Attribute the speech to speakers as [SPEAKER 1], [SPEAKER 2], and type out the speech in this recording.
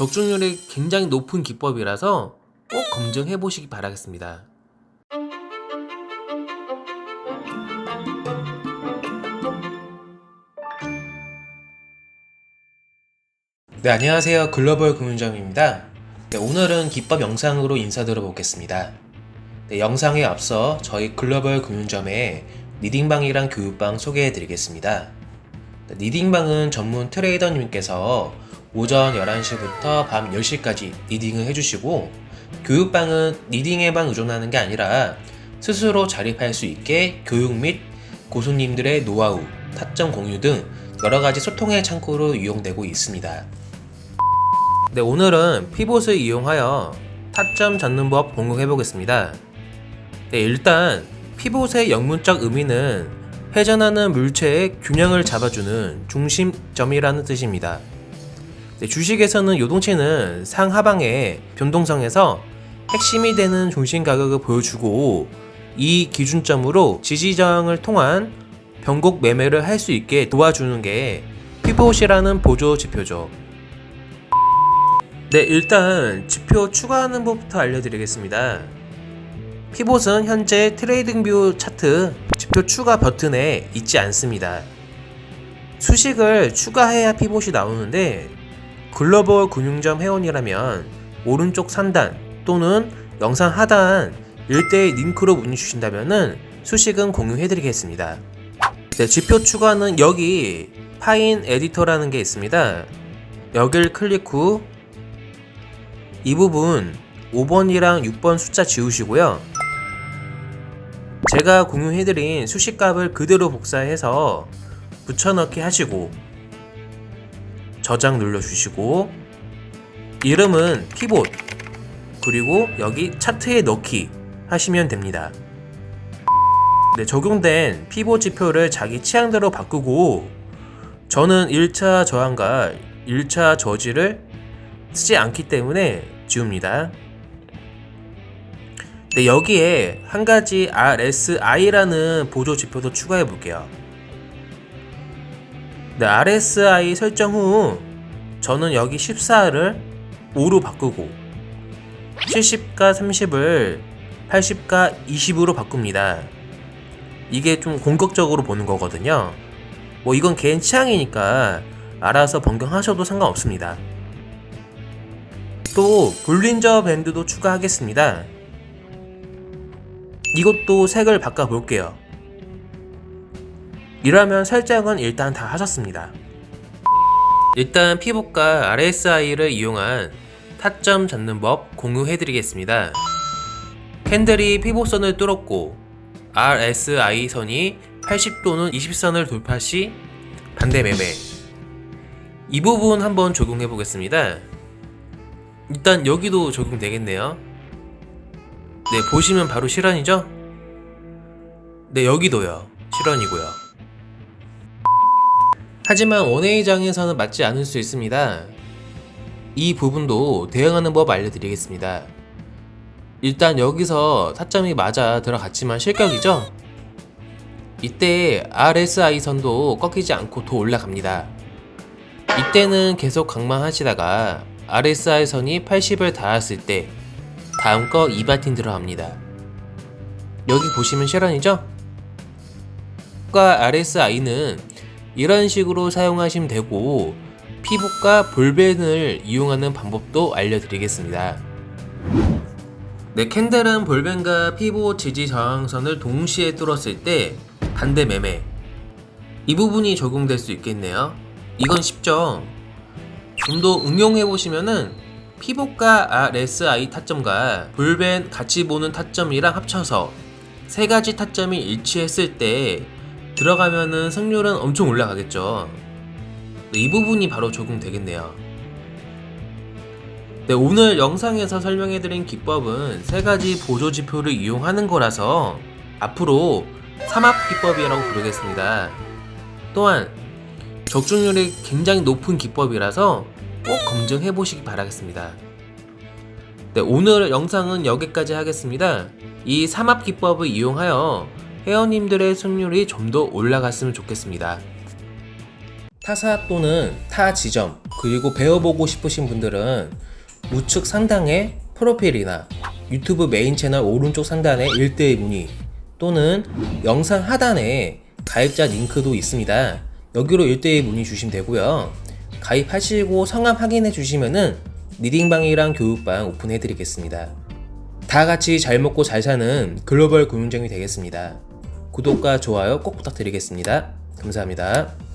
[SPEAKER 1] 적중률이 굉장히 높은 기법이라서 꼭 검증해 보시기 바라겠습니다. 네, 안녕하세요. 글로벌 금융점입니다. 네, 오늘은 기법 영상으로 인사드려 보겠습니다. 네, 영상에 앞서 저희 글로벌 금융점의 리딩방이랑 교육방 소개해 드리겠습니다. 네, 리딩방은 전문 트레이더님께서 오전 11시부터 밤 10시까지 리딩을 해주시고 교육방은 리딩에만 의존하는 게 아니라 스스로 자립할 수 있게 교육 및 고수님들의 노하우, 타점 공유 등 여러 가지 소통의 창구로 이용되고 있습니다. 네, 오늘은 피봇을 이용하여 타점 잡는 법 공유해 보겠습니다. 네, 일단 피봇의 영문적 의미는 회전하는 물체의 균형을 잡아주는 중심점이라는 뜻입니다. 네, 주식에서는 요동치는 상하방의 변동성에서 핵심이 되는 중심 가격을 보여주고 이 기준점으로 지지저항을 통한 변곡 매매를 할 수 있게 도와주는 게 피봇이라는 보조 지표죠. 네, 일단 지표 추가하는 법부터 알려드리겠습니다. 피봇은 현재 트레이딩뷰 차트 지표 추가 버튼에 있지 않습니다. 수식을 추가해야 피봇이 나오는데 글로벌 금융점 회원이라면 오른쪽 상단 또는 영상 하단 일대의 링크로 문의 주신다면 수식은 공유해드리겠습니다. 네, 지표 추가는 여기 파인 에디터라는 게 있습니다. 여길 클릭 후 이 부분 5번이랑 6번 숫자 지우시고요. 제가 공유해드린 수식값을 그대로 복사해서 붙여넣기 하시고 저장 눌러주시고 이름은 피봇 그리고 여기 차트에 넣기 하시면 됩니다. 네, 적용된 피봇 지표를 자기 취향대로 바꾸고 저는 1차 저항과 1차 저지를 쓰지 않기 때문에 지웁니다. 네, 여기에 한 가지 RSI라는 보조 지표도 추가해 볼게요. 네, RSI 설정 후 저는 여기 14를 5로 바꾸고 70과 30을 80과 20으로 바꿉니다. 이게 좀 공격적으로 보는 거거든요. 뭐 이건 개인 취향이니까 알아서 변경하셔도 상관없습니다. 또 볼린저 밴드도 추가하겠습니다. 이것도 색을 바꿔 볼게요. 이러면 설정은 일단 다 하셨습니다. 일단 피봇과 RSI를 이용한 타점 잡는 법 공유해 드리겠습니다. 캔들이 피봇선을 뚫었고 RSI 선이 80도는 20선을 돌파 시 반대 매매 이 부분 한번 적용해 보겠습니다. 일단 여기도 적용되겠네요. 네, 보시면 바로 실현이죠? 네, 여기도요. 실현이고요. 하지만 원웨이장에서는 맞지 않을 수 있습니다. 이 부분도 대응하는 법 알려드리겠습니다. 일단 여기서 타점이 맞아 들어갔지만 실격이죠? 이때 RSI 선도 꺾이지 않고 더 올라갑니다. 이때는 계속 강망하시다가 RSI 선이 80을 닿았을 때 다음 거 2바틴 들어갑니다. 여기 보시면 실현이죠? 과 RSI는 이런 식으로 사용하시면 되고 피복과 볼벤을 이용하는 방법도 알려드리겠습니다. 네, 캔들은 볼벤과 피보 지지 저항선을 동시에 뚫었을 때 반대 매매 이 부분이 적용될 수 있겠네요. 이건 쉽죠? 좀 더 응용해 보시면은 피복과 RSI 타점과 볼벤 같이 보는 타점이랑 합쳐서 세 가지 타점이 일치했을 때 들어가면은 승률은 엄청 올라가겠죠. 네, 이 부분이 바로 적용되겠네요. 네, 오늘 영상에서 설명해드린 기법은 세 가지 보조 지표를 이용하는 거라서 앞으로 삼합 기법이라고 부르겠습니다. 또한 적중률이 굉장히 높은 기법이라서 꼭 검증해 보시기 바라겠습니다. 네, 오늘 영상은 여기까지 하겠습니다. 이 삼합 기법을 이용하여 회원님들의 승률이 좀 더 올라갔으면 좋겠습니다. 타사 또는 타 지점 그리고 배워보고 싶으신 분들은 우측 상단의 프로필이나 유튜브 메인 채널 오른쪽 상단에 1대1 문의 또는 영상 하단에 가입자 링크도 있습니다. 여기로 1대1 문의 주시면 되고요. 가입하시고 성함 확인해 주시면은 리딩방이랑 교육방 오픈해 드리겠습니다. 다 같이 잘 먹고 잘 사는 글로벌 금융정이 되겠습니다. 구독과 좋아요 꼭 부탁드리겠습니다. 감사합니다.